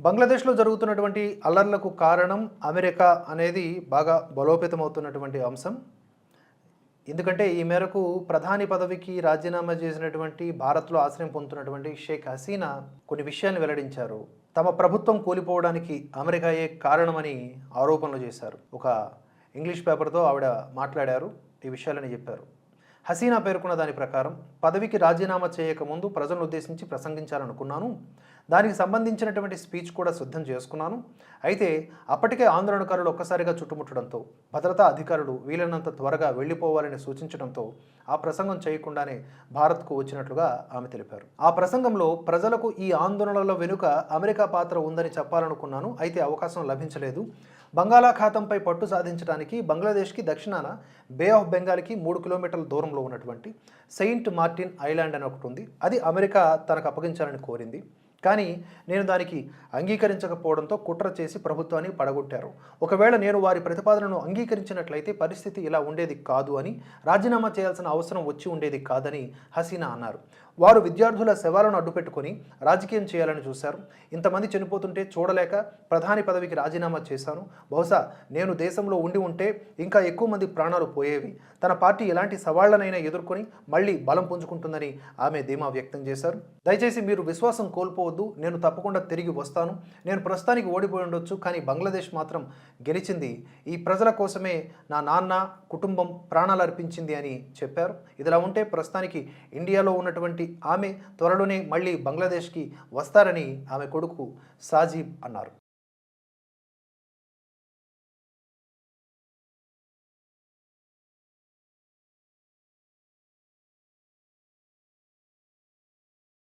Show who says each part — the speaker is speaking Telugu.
Speaker 1: బంగ్లాదేశ్లో జరుగుతున్నటువంటి అల్లర్లకు కారణం అమెరికా అనేది బాగా బలోపేతమవుతున్నటువంటి అంశం. ఎందుకంటే ఈ మేరకు ప్రధాని పదవికి రాజీనామా చేసినటువంటి భారత్లో ఆశ్రయం పొందుతున్నటువంటి షేక్ హసీనా కొన్ని విషయాన్ని వెల్లడించారు. తమ ప్రభుత్వం కూలిపోవడానికి అమెరికాయే కారణమని ఆరోపణలు చేశారు. ఒక ఇంగ్లీష్ పేపర్తో ఆవిడ మాట్లాడారు. ఈ విషయాలని చెప్పారు. హసీనా పేర్కొన్న దాని ప్రకారం పదవికి రాజీనామా చేయకముందు ప్రజలను ఉద్దేశించి ప్రసంగించాలనుకున్నాను. దానికి సంబంధించినటువంటి స్పీచ్ కూడా సిద్ధం చేసుకున్నాను. అయితే అప్పటికే ఆందోళనకారులు ఒక్కసారిగా చుట్టుముట్టడంతో భద్రతా అధికారులు వీలైనంత త్వరగా వెళ్ళిపోవాలని సూచించడంతో ఆ ప్రసంగం చేయకుండానే భారత్కు వచ్చినట్లుగా ఆమె తెలిపారు. ఆ ప్రసంగంలో ప్రజలకు ఈ ఆందోళనల వెనుక అమెరికా పాత్ర ఉందని చెప్పాలనుకున్నాను. అయితే అవకాశం లభించలేదు. బంగాళాఖాతంపై పట్టు సాధించడానికి బంగ్లాదేశ్కి దక్షిణాన బే ఆఫ్ బెంగాల్కి మూడు కిలోమీటర్ల దూరంలో ఉన్నటువంటి సెయింట్ మార్టిన్ ఐలాండ్ అని ఒకటి ఉంది. అది అమెరికా తనకు అప్పగించాలని కోరింది. కానీ నేను దానికి అంగీకరించకపోవడంతో కుట్ర చేసి ప్రభుత్వాన్ని పడగొట్టారు. ఒకవేళ నేను వారి ప్రతిపాదనను అంగీకరించినట్లయితే పరిస్థితి ఇలా ఉండేది కాదు అని రాజీనామా చేయాల్సిన అవసరం వచ్చి ఉండేది కాదని హసీనా అన్నారు. వారు విద్యార్థుల శవాలను అడ్డుపెట్టుకొని రాజకీయం చేయాలని చూశారు. ఇంతమంది చనిపోతుంటే చూడలేక ప్రధాని పదవికి రాజీనామా చేశాను. బహుశా నేను దేశంలో ఉండి ఉంటే ఇంకా ఎక్కువ మంది ప్రాణాలు పోయేవి. తన పార్టీ ఎలాంటి సవాళ్ళనైనా ఎదుర్కొని మళ్ళీ బలం పుంజుకుంటుందని ఆమె ధీమా వ్యక్తం చేశారు. దయచేసి మీరు విశ్వాసం కోల్పోవద్దు. నేను తప్పకుండా తిరిగి వస్తాను. నేను ప్రస్తుతానికి ఓడిపోయి ఉండొచ్చు కానీ బంగ్లాదేశ్ మాత్రం గెలిచింది. ఈ ప్రజల కోసమే నా నాన్న కుటుంబం ప్రాణాలు అర్పించింది అని చెప్పారు. ఇదిలా ఉంటే ప్రస్తుతానికి ఇండియాలో ఉన్నటువంటి ఆమె త్వరలోనే మళ్ళీ బంగ్లాదేశ్కి వస్తారని ఆమె కొడుకు సాజీబ్ అన్నారు.